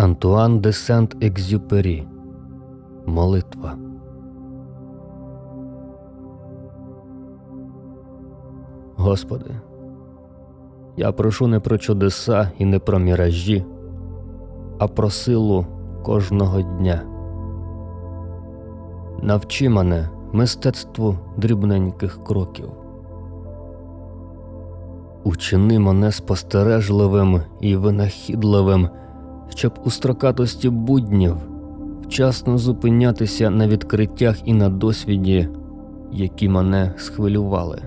Антуан де Сент-Екзюпері Молитва. Господи, я прошу не про чудеса і не про міражі, а про силу кожного дня. Навчи мене мистецтву дрібненьких кроків. Учини мене спостережливим і винахідливим, щоб у строкатості буднів вчасно зупинятися на відкриттях і на досвіді, які мене схвилювали.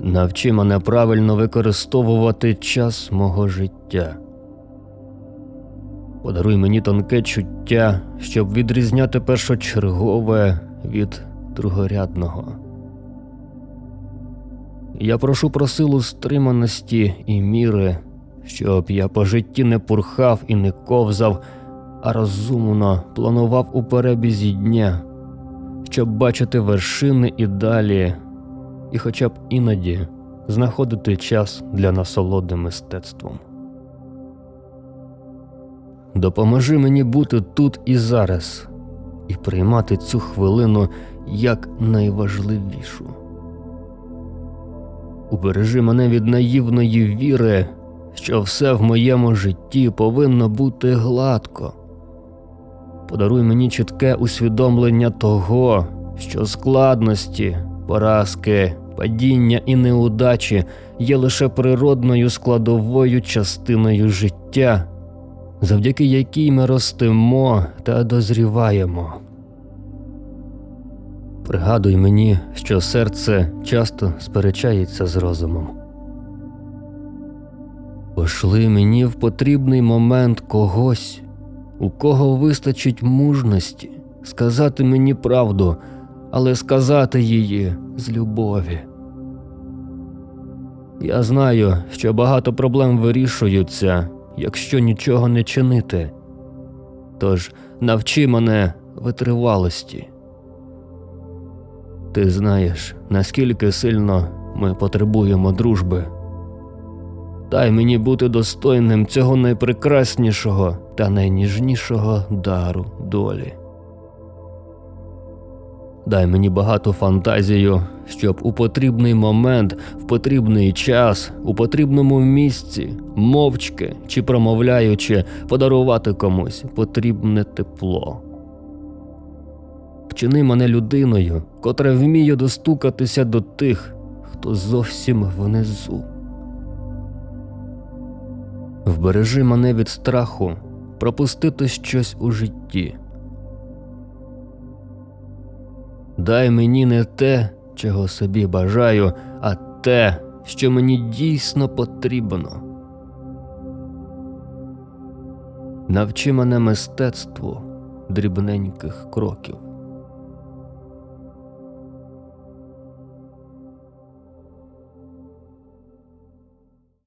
Навчи мене правильно використовувати час мого життя. Подаруй мені тонке чуття, щоб відрізняти першочергове від другорядного. Я прошу про силу стриманості і міри, щоб я по житті не пурхав і не ковзав, а розумно планував у перебізі дня, щоб бачити вершини і далі, і хоча б іноді знаходити час для насолоди мистецтвом. Допоможи мені бути тут і зараз, і приймати цю хвилину як найважливішу. Убережи мене від наївної віри, що все в моєму житті повинно бути гладко. Подаруй мені чітке усвідомлення того, що складності, поразки, падіння і неудачі є лише природною складовою частиною життя, завдяки якій ми ростемо та дозріваємо. Пригадуй мені, що серце часто сперечається з розумом. Пошли мені в потрібний момент когось, у кого вистачить мужності сказати мені правду, але сказати її з любові. Я знаю, що багато проблем вирішуються, якщо нічого не чинити. Тож навчи мене витривалості. Ти знаєш, наскільки сильно ми потребуємо дружби. Дай мені бути достойним цього найпрекраснішого та найніжнішого дару долі. Дай мені багату фантазію, щоб у потрібний момент, в потрібний час, у потрібному місці, мовчки чи промовляючи, подарувати комусь потрібне тепло. Вчини мене людиною, котра вміє достукатися до тих, хто зовсім внизу. Вбережи мене від страху пропустити щось у житті. Дай мені не те, чого собі бажаю, а те, що мені дійсно потрібно. Навчи мене мистецтву дрібненьких кроків.